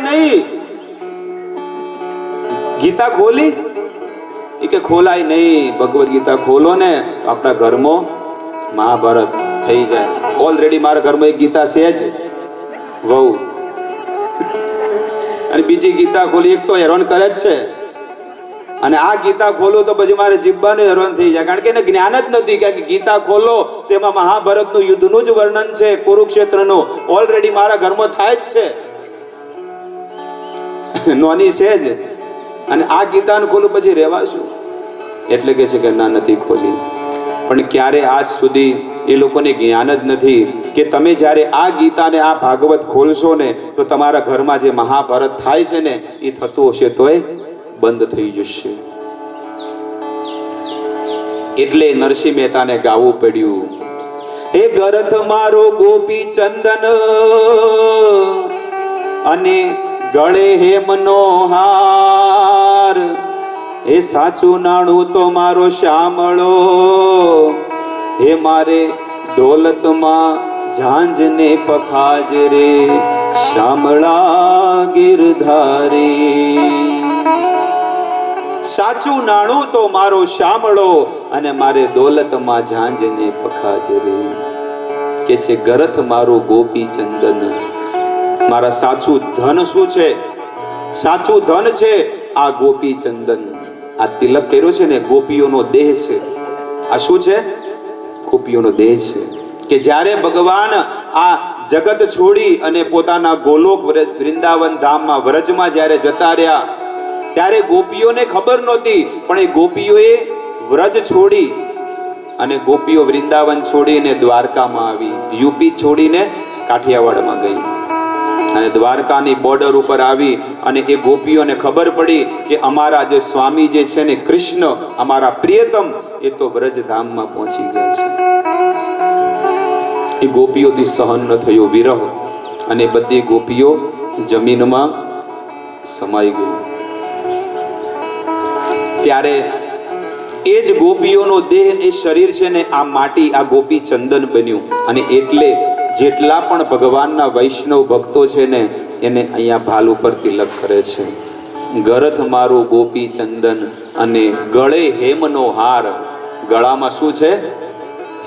ખોલાય નહીં. ગીતા ખોલી? એ કે ખોલાય નહીં. ભગવદ્ ગીતા ખોલો ને તો આપણા ઘરમાં મહાભારત થઈ જાય. ઓલરેડી મારા ઘરમાં એક ગીતા છે જ. વહુ. અને બીજી ગીતા ખોલી, એક તો હેરાન કરે જ છે. અને આ ગીતા ખોલો તો પછી મારે જીવવાનું હેરાન થઈ જાય. કારણ કે એને જ્ઞાન જ નથી કારણ કે ગીતા ખોલો તેમાં મહાભારતનું યુદ્ધનું જ વર્ણન છે, કુરુક્ષેત્રનું. ઓલરેડી મારા ઘરમાં થાય જ છે. નોની છે જ. અને આ ગીતાને ખોલું પછી રહેવાશું. એટલે કે છે કે ના, નથી ખોલી. પણ ક્યારે આજ સુધી એ લોકોને જ્ઞાન જ નથી કે તમે જ્યારે આ ગીતાને, આ ભાગવત ખોલશો ને, તો તમારા ઘરમાં જે મહાભારત થાય છે ને, એ થતું હશે તોય બંધ થઈ જશે. એટલે નરસિંહ મહેતાને ગાવું પડ્યું. હે ગરથ મારો ગોપી ચંદન, અને ગળે હે મનોહાર. એ સાચું નાણું તો મારો શામળો હે મારે દોલતમાં ઝાંઝને પખાજ રે. શામળા ગિરધારી. સાચું નાણું તો મારો શામળો અને મારે દોલતમાં ઝાંઝને પખાજ રે. કે છે ગરથ મારો ગોપી ચંદન. મારા સાચું ધન શું છે? સાચું ધન છે આ ગોપી ચંદન. આ તિલક કર્યો છે ને, ગોપીઓનો દેહ છે. આ શું છે? ગોપીઓનો દેહ છે. કે જ્યારે ભગવાન આ જગત છોડી અને પોતાના ગોલોક વૃંદાવન ધામમાં, વ્રજમાં જ્યારે જતા રહ્યા, ત્યારે ગોપીઓને ખબર નહોતી, પણ એ ગોપીઓએ વ્રજ છોડી અને ગોપીઓ વૃંદાવન છોડીને દ્વારકામાં આવી, યુપી છોડીને કાઠિયાવાડમાં ગઈ. અને દ્વારકાની બોર્ડર ઉપર આવી અને એ ગોપીઓને ખબર પડી કે અમારા જે સ્વામી જે છે ને કૃષ્ણ, અમારા પ્રિયતમ, એ તો વ્રજધામમાં પહોંચી ગયા છે. એ ગોપીઓથી સહન ન થયો, વિરહ. અને બધી ગોપીઓ જમીનમાં સમાઈ ગઈ. ત્યારે એ જ ગોપીઓનો દેહ, એ શરીર છે ને, આ માટી, આ ગોપી ચંદન બન્યું. અને એટલે જેટલા પણ ભગવાનના વૈષ્ણવ ભક્તો છે ને, એને અહીંયા ભાલ ઉપર તિલક કરે છે. ગરથ મારું ગોપી ચંદન અને ગળે હેમનો હાર. ગળામાં શું છે?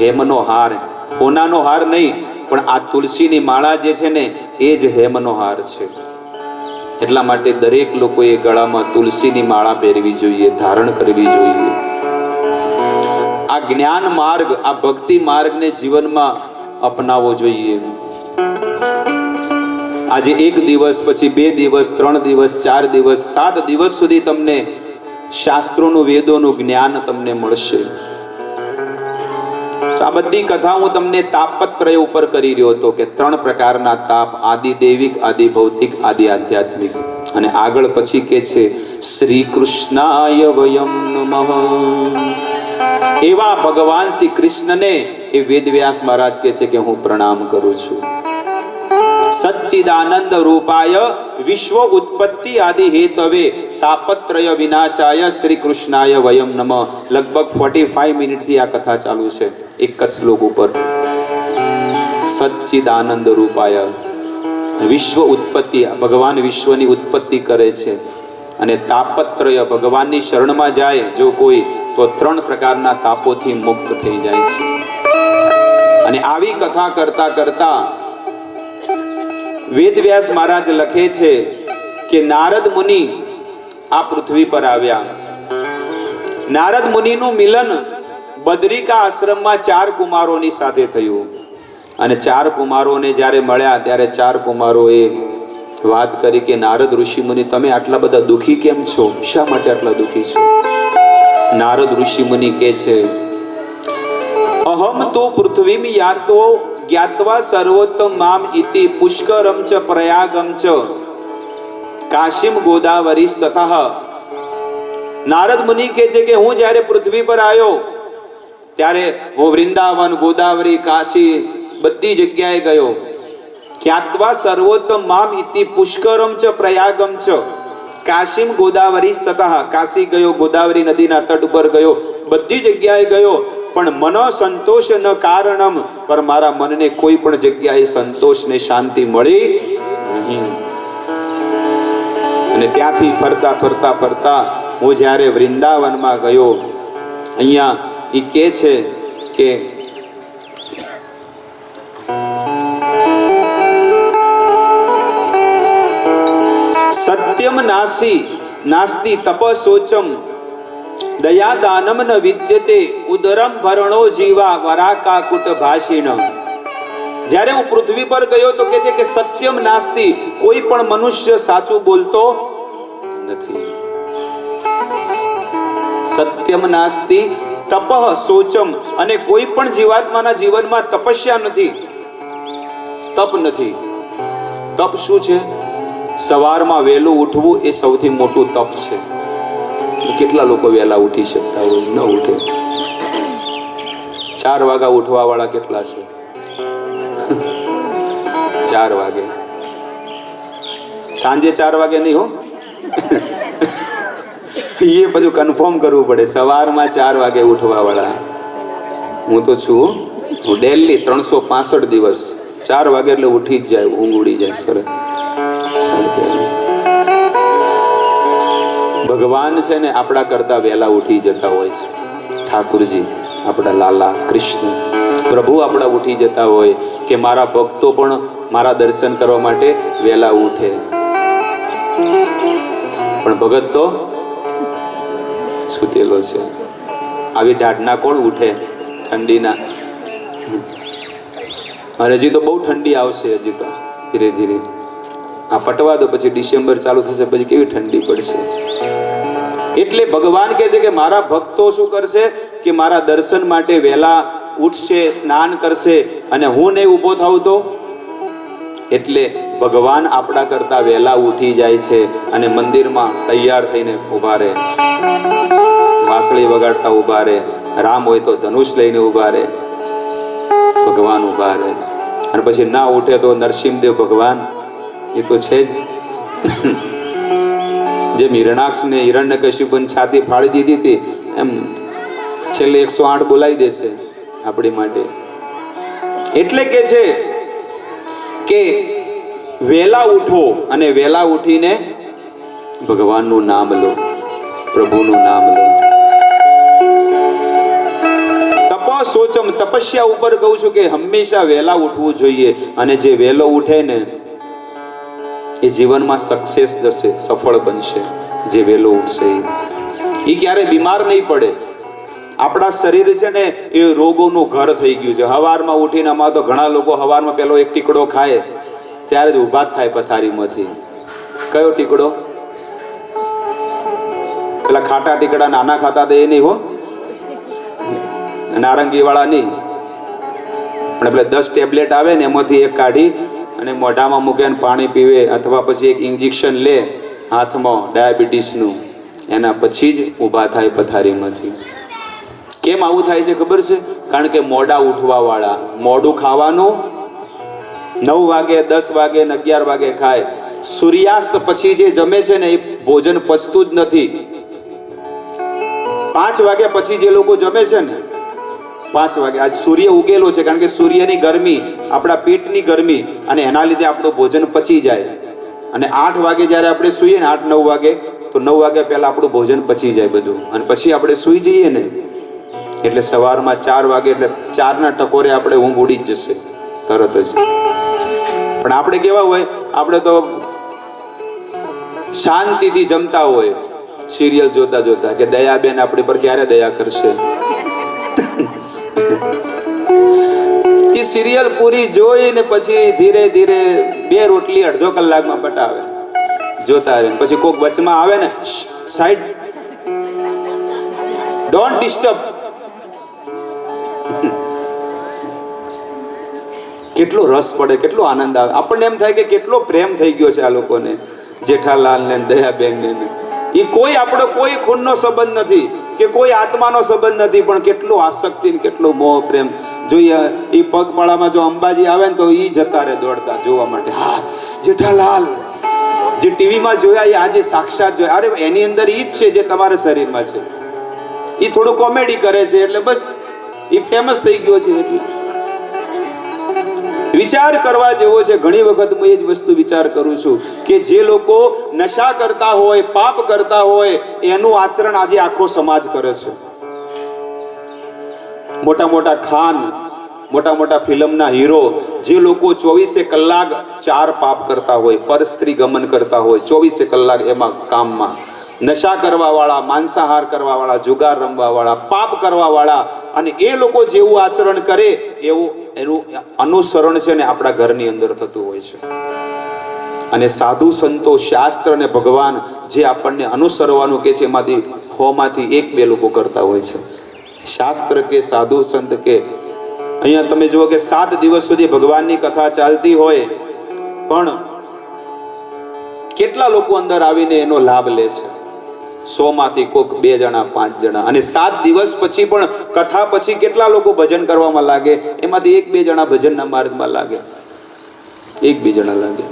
હેમનો હાર. કોનાનો હાર નહીં, પણ આ તુલસીની માળા જે છે ને, એ જ હેમનો હાર છે. એટલા માટે દરેક લોકોએ ગળામાં તુલસીની માળા પહેરવી જોઈએ, ધારણ કરવી જોઈએ. આ જ્ઞાન માર્ગ, આ ભક્તિ માર્ગને જીવનમાં અપનાવવો જોઈએ. આજે એક દિવસ, પછી બે દિવસ, ત્રણ દિવસ, ચાર દિવસ, સાત દિવસ સુધી તમને શાસ્ત્રોનું, વેદોનું જ્ઞાન તમને મળશે. આ બધી કથા હું તમને તાપત્રય ઉપર કરી રહ્યો હતો કે ત્રણ પ્રકારના તાપ, આદિ દૈવિક, આદિ ભૌતિક, આદિ આધ્યાત્મિક. અને આગળ પછી કે છે, શ્રી કૃષ્ણાય વયમ નમઃ. એવા ભગવાન શ્રી કૃષ્ણને એ વેદવ્યાસ મહારાજ કે છે કે હું પ્રણામ કરું છું. સચ્ચિદાનંદ રૂપાય વિશ્વ ઉત્પત્તિ આદિ હેતવે તાપત્રય વિનાશાય શ્રી કૃષ્ણાય વયમ નમ. લગભગ 45 મિનિટથી આ કથા ચાલુ છે, એક જ શ્લોક ઉપર. સચ્ચિદાનંદ રૂપાય વિશ્વ ઉત્પત્તિ, ભગવાન વિશ્વની ઉત્પત્તિ કરે છે. અને તાપત્રય ભગવાનની શરણમાં જાય, જો કોઈ, તો ત્રણ પ્રકારના તાપોથી મુક્ત થઈ જાય છે. અને આવી કથા કરતા કરતા વેદવ્યાસ મહારાજ લખે છે કે નારદ મુનિ આ પૃથ્વી પર આવ્યા. નારદ મુનિનું મિલન બદ્રિકા આશ્રમમાં ચાર કુમારોની સાથે થયું. અને ચાર કુમારોને જ્યારે મળ્યા, ત્યારે ચાર કુમારોએ વાત કરી કે, નારદ ઋષિ મુનિ, તમે આટલા બધા દુખી કેમ છો? શા માટે આટલા દુખી છો? નારદ ઋષિ મુનિ કે છે અહમ તો પૃથ્વીમ યાતો જ્ઞાત્વા સર્વોત્તમ મામ ઇતિ પુષ્કરમ ચ પ્રયાગમ ચ કાશીમ ગોદાવરી તથા નારદ મુનિ કહે છે કે હું જ્યારે પૃથ્વી પર આવ્યો ત્યારે હું વૃંદાવન ગોદાવરી કાશી બધી જગ્યાએ ગયો ખ્યાત્વા સર્વોત્તમ મામ ઇતિ પુષ્કરમ ચ પ્રયાગમ ચ કાશીમ ગોદાવરી તથા કાશી ગયો ગોદાવરી નદીના તટ ઉપર ગયો બધી જગ્યાએ ગયો પણ મનો સંતોષ ન કારણમ પર મારા મનને કોઈ પણ જગ્યાએ સંતોષ ને શાંતિ મળી નહીં. અને ત્યાંથી ફરતા ફરતા ફરતા હું જ્યારે વૃંદાવનમાં ગયો, અહીંયા એ કે છે કે સત્યમ નાસી, નાસ્તી તપસોચમ દયા દાનમ ન વિદ્યતે, ઉદરમ ભરણો જીવા વરાકા કુટ ભાષિણ જ્યારે હું પૃથ્વી પર ગયો તો કે છે કે સત્યમ નાસ્તી, કોઈ પણ મનુષ્ય સાચું બોલતો નથી. સત્યમ નાસ્તી તપઃ સોચમ અને કોઈ પણ જીવાત્માના જીવનમાં તપસ્યા નથી. તપ નથી. તપ શું છે? સવારમાં વહેલું ઉઠવું એ સૌથી મોટું તપ છે. કેટલા લોકો વહેલા ઉઠી શકતા હોય? ન ઉઠે. ચાર વાગા ઉઠવા વાળા કેટલા છે? ચાર વાગે. સાંજે ચાર વાગે નહીં હો. એ બધું કન્ફર્મ કરવું પડે. સવારમાં ચાર વાગે ઉઠવા વાળા હું તો છું હું. ડેલી ત્રણસો પાસઠ દિવસ. ચાર વાગે એટલે ઉઠી જ જાય, ઊંઘ ઉડી જાય સરસ. ભગવાન છે ને આપણા કરતા વહેલા ઉઠી જતા હોય છે. ઠાકુરજી, આપણા લાલા કૃષ્ણ, પ્રભુ આપણા ઉઠી જતા હોય કે મારા ભક્તો પણ મારા દર્શન કરવા માટે વહેલા ઉઠે. પણ ભગત તો સુતેલો છે. આવી ઢાઢના કોણ ઉઠે? ઠંડીના. અને હજી તો બહુ ઠંડી આવશે હજી તો, ધીરે ધીરે. આ પટવા દો, પછી ડિસેમ્બર ચાલુ થશે, પછી કેવી ઠંડી પડશે? એટલે ભગવાન કહે છે કે મારા ભક્તો શું કરશે કે મારા દર્શન માટે વહેલા ઉઠશે, સ્નાન કરશે અને હું નહીં ઊભો થાઉં તો? એટલે ભગવાન આપણા કરતા વહેલા ઉઠી જાય છે અને મંદિરમાં તૈયાર થઈને ઊભા રહે. વાંસળી વગાડતા ઊભા રહે. રામ હોય તો ધનુષ લઈને ઊભા રહે. ભગવાન ઊભા રહે. અને પછી ના ઉઠે તો નરસિંહદેવ ભગવાન. એ તો છે જ. જે હિરણાક્ષને હિરણ્ય કશ્યપન છાતી ફાડી દીધી હતી, એમ છેલ્લે એકસો આઠ બોલાવી દેશે આપણી માટે. એટલે કે છે કે વેલા ઉઠો અને વેલા ઉઠીને ભગવાનનું નામ લો, પ્રભુનું નામ લો. તપસોચમ તપસ્યા ઉપર કહું છું કે હંમેશા વેલા ઉઠવું જોઈએ અને જે વહેલો ઉઠે ને એ જીવનમાં સક્સેસ થશે, સફળ બનશે, જે વહેલો ઉઠશે એ. ક્યારે બીમાર નહીં પડે. આપણા શરીર છે ને, એ રોગોનું ઘર થઈ ગયું છે. હવારમાં ઉઠીને આમાં તો ઘણા લોકો હવારમાં પેલો એક ટીકડો ખાય, ત્યારે જ જ થાય પથારીમાંથી. કયો ટીકડો? પેલા ખાટા ટીકડા, નાના ખાતા હતા એ નહીં હો. નારંગી વાળા નહીં. પણ પેલા દસ ટેબ્લેટ આવે ને, એમાંથી એક કાઢી અને મોઢામાં મૂકે અને પાણી પીવે અથવા પછી એક ઇન્જેક્શન લે હાથમાં ડાયાબિટીસનું, એના પછી જ ઊભા થાય પથારીમાંથી. કેમ આવું થાય છે ખબર છે? કારણ કે મોડા ઉઠવા વાળા મોડું ખાવાનું નવ વાગે, દસ વાગે ને અગિયાર વાગે ખાય. સૂર્યાસ્ત પછી જે જમે છે ને એ ભોજન પચતું જ નથી. પાંચ વાગ્યા પછી જે લોકો જમે છે ને પાંચ વાગે. આજ સૂર્ય ઉગેલો છે કારણ કે સૂર્યની ગરમી, આપણા પેટની ગરમી અને એના લીધે આપણું ભોજન પચી જાય. અને આઠ વાગે જ્યારે આપણે સૂઈએ ને, આઠ, નવ વાગે, તો નવ વાગ્યા પહેલાં આપણું ભોજન પચી જાય બધું. અને પછી આપણે સૂઈ જઈએ ને, એટલે સવારમાં ચાર વાગે, એટલે ચારના ટકોરે આપણે ઊંઘ ઉડી જ જશે. તરત જ. પણ આપણે કેવા હોય, આપણે તો શાંતિથી જમતા હોય, સિરિયલ જોતા જોતા, કે દયાબેન આપણી પર ક્યારે દયા કરશે? સિરિયલ પૂરી જોઈને પછી ધીરે ધીરે બે રોટલી અડધો કલાકમાં પટાવે જોતા રહે. પછી કોક વચમાં આવે ને સાઈડ. ડોન્ટ ડિસ્ટર્બ કેટલો રસ પડે, કેટલો આનંદ આવે. આપણને એમ થાય કે કેટલો પ્રેમ થઈ ગયો છે આ લોકોને જેઠાલાલ ને દયાબેન ને એ કોઈ આપણો કોઈ ખૂનનો સંબંધ નથી, કે કોઈ આત્માનો સંબંધ નથી, પણ કેટલો આસક્તિ કેટલો મોહ પ્રેમ. જોઈએ એ પગપાળામાં જો અંબાજી આવે ને તો એ જતા રહે દોડતા જોવા માટે. હા, જેઠાલાલ, જે ટીવીમાં જોયા એ આજે સાક્ષાત જોયા. અરે, એની અંદર ઈ જ છે જે તમારા શરીરમાં છે. એ થોડું કોમેડી કરે છે, એટલે બસ એ ફેમસ થઈ ગયો છે એટલે. વિચાર કરવા જેવો છે, ઘણી વખત હું એ જ વસ્તુ વિચાર કરું છું કે જે લોકો નશા કરતા હોય, પાપ કરતા હોય, એનું આચરણ આજે આખો સમાજ કરે છે. મોટા મોટા ખાન મોટા મોટા ફિલ્મના હીરો, જે લોકો ચોવીસે કલાક ચાર પાપ કરતા હોય, પર સ્ત્રી ગમન કરતા હોય, ચોવીસે કલાક એમાં કામમાં. નશા કરવાવાળા, માંસાહાર કરવાવાળા, જુગાર રમવાવાળા, પાપ કરવાવાળા અને એ લોકો જેવું આચરણ કરે, એવું એનું અનુસરણ છે ને આપણા ઘરની અંદર થતું હોય છે. અને સાધુ સંતો, શાસ્ત્ર અને ભગવાન જે આપણને અનુસરવાનું કે છે, એમાંથી, હોમાંથી એક બે લોકો કરતા હોય છે. શાસ્ત્ર કે સાધુ સંત કે, અહીંયા તમે જુઓ કે સાત દિવસ સુધી ભગવાનની કથા ચાલતી હોય, પણ કેટલા લોકો અંદર આવીને એનો લાભ લે છે? સો માંથી કોક બે જણા, પાંચ જણા. અને સાત દિવસ પછી પણ કથા પછી કેટલા લોકો ભજન કરવામાં લાગે? એમાંથી એક બે જણા ભજનના માર્ગમાં લાગે. એક બે જણા લાગે.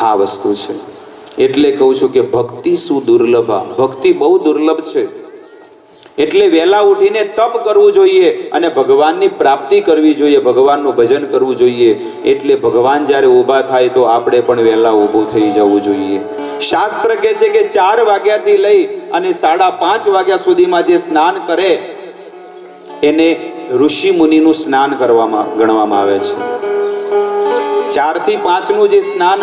આ વસ્તુ છે. એટલે કહું છું કે ભક્તિ શું દુર્લભા ભક્તિ બહુ દુર્લભ છે. એટલે વહેલા ઉઠીને તપ કરવું જોઈએ અને ભગવાનની પ્રાપ્તિ કરવી જોઈએ, ભગવાનનું ભજન કરવું જોઈએ. એટલે ભગવાન જ્યારે ઊભા થાય તો આપણે પણ વહેલા ઊભું થઈ જવું જોઈએ. શાસ્ત્ર કહે છે કે ચાર વાગ્યાથી લઈ અને સાડા પાંચ વાગ્યા સુધીમાં જે સ્નાન કરે, એને ઋષિ મુનિનું સ્નાન કરવામાં ગણવામાં આવે છે. ચારથી પાંચનું જે સ્નાન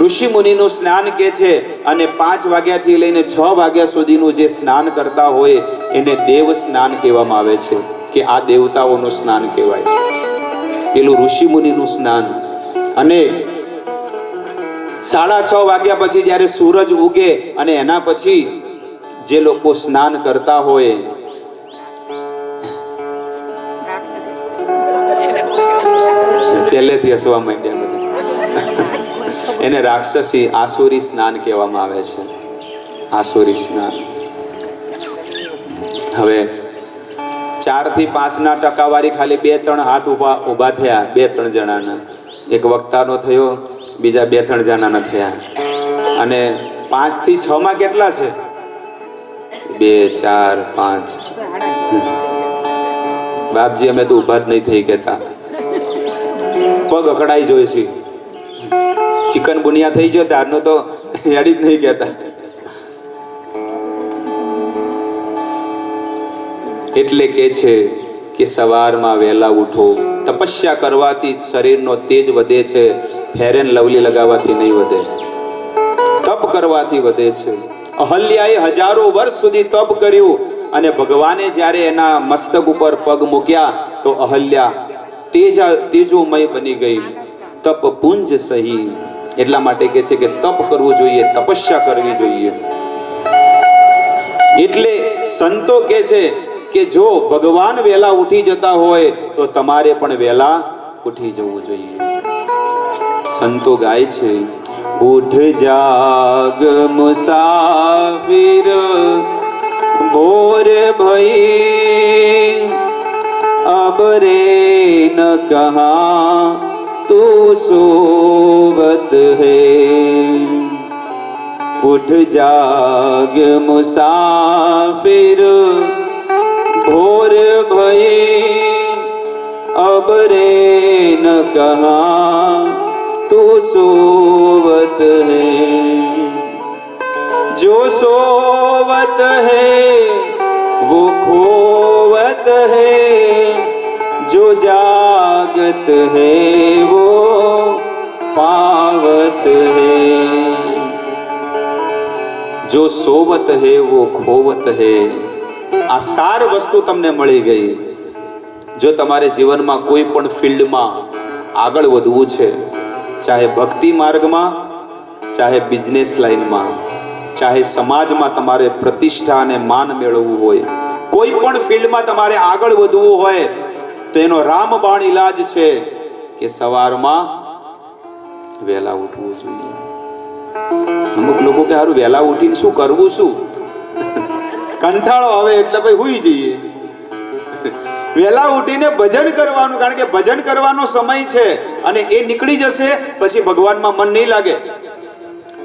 ઋષિ મુનિનું સ્નાન કે છે અને પાંચ વાગ્યાથી લઈને છ વાગ્યા સુધીનું જે સ્નાન કરતા હોય, એને દેવ સ્નાન કહેવામાં આવે છે, કે આ દેવતાઓનું સ્નાન કહેવાય. પેલું ઋષિ મુનિનું સ્નાન. અને સાડા છ વાગ્યા પછી જ્યારે સૂરજ ઉગે અને એના પછી જે લોકો સ્નાન કરતા હોય પહેલેથી હસવા માંડ્યા. એને રાક્ષસી આસુરી સ્નાન કહેવામાં આવે છે. આસુરી સ્નાન. હવે ચારથી પાંચ ના ટકાવારી ખાલી બે, ત્રણ હાથ ઊભા ઊભા થયા, બે, ત્રણ જણાના. એક વક્તાનો થયો, બીજા બે, ત્રણ જણાના થયા. અને પાંચથી છ માં કેટલા છે? બે, ચાર, પાંચ. બાપજી, અમે તો ઊભા જ નહીં થઈ કહેતા. પગ અકડાઈ જોઈ છે. ચિકન બુનિયા થઈ ગયો ત્યારનો તો હેડી જ નહીં કહેતા. એટલે કે છે કે સવારમાં વહેલા ઉઠો, તપસ્યા કરવાથી શરીરનો તેજ વધે છે ફેર એન્ડ લવલી લગાવવાથી નહીં વધે. તપ કરવાથી વધે છે. અહલ્યાએ હજારો વર્ષ સુધી તપ કર્યું અને ભગવાને જ્યારે એના મસ્તક ઉપર પગ મૂક્યા તો અહલ્યા તેજા તેજોમય બની ગઈ. તપ પુંજ સહી. એટલા માટે કે છે કે તપ કરવું જોઈએ, તપસ્યા કરવી જોઈએ. એટલે સંતો કે છે કે જો ભગવાન વેલા ઉઠી જતા હોય, તો તમારે પણ વેલા ઉઠી જવું જોઈએ. સંતો ગાય છે, ઉઠ જાગ મુસાફિર, ભોર ભઈ, અબરે ન કહા. सोवत है उठ जाग मुसाफिर भोर भई अब रे न कहा तू सोवत है जो सोवत है वो खोवत है જો जागत है वो पावत है। जो सोवत है वो ખોવત હે આ સાર વસ્તુ તમને મળી ગઈ। જો તમારે જીવનમાં કોઈ પણ ફિલ્ડમાં આગળ વધવું છે, ચાહે ભક્તિ માર્ગમાં, ચાહે બિઝનેસ લાઈનમાં ચાહે સમાજમાં તમારે પ્રતિષ્ઠા અને માન મેળવવું હોય, કોઈ પણ ફિલ્ડમાં તમારે આગળ વધવું હોય તો એનો રામબાણ ઈલાજ છે કે સવારમાં વહેલા ઉઠવું જોઈએ. અમુક લોકો કે સારું વહેલા ઉઠીને શું કરવું શું? કંટાળો આવે એટલે ભાઈ હુઈ જઈએ. વહેલા ઉઠીને ભજન કરવાનું, કારણ કે ભજન કરવાનો સમય છે અને એ નીકળી જશે, પછી ભગવાનમાં મન નહીં લાગે.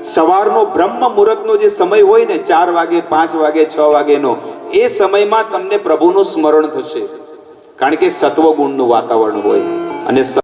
સવારનો બ્રહ્મ મુહૂર્તનો જે સમય હોય ને, ચાર વાગે, પાંચ વાગે, છ વાગેનો, એ સમયમાં તમને પ્રભુનું સ્મરણ થશે. કારણ કે સત્વગુણનું વાતાવરણ હોય અને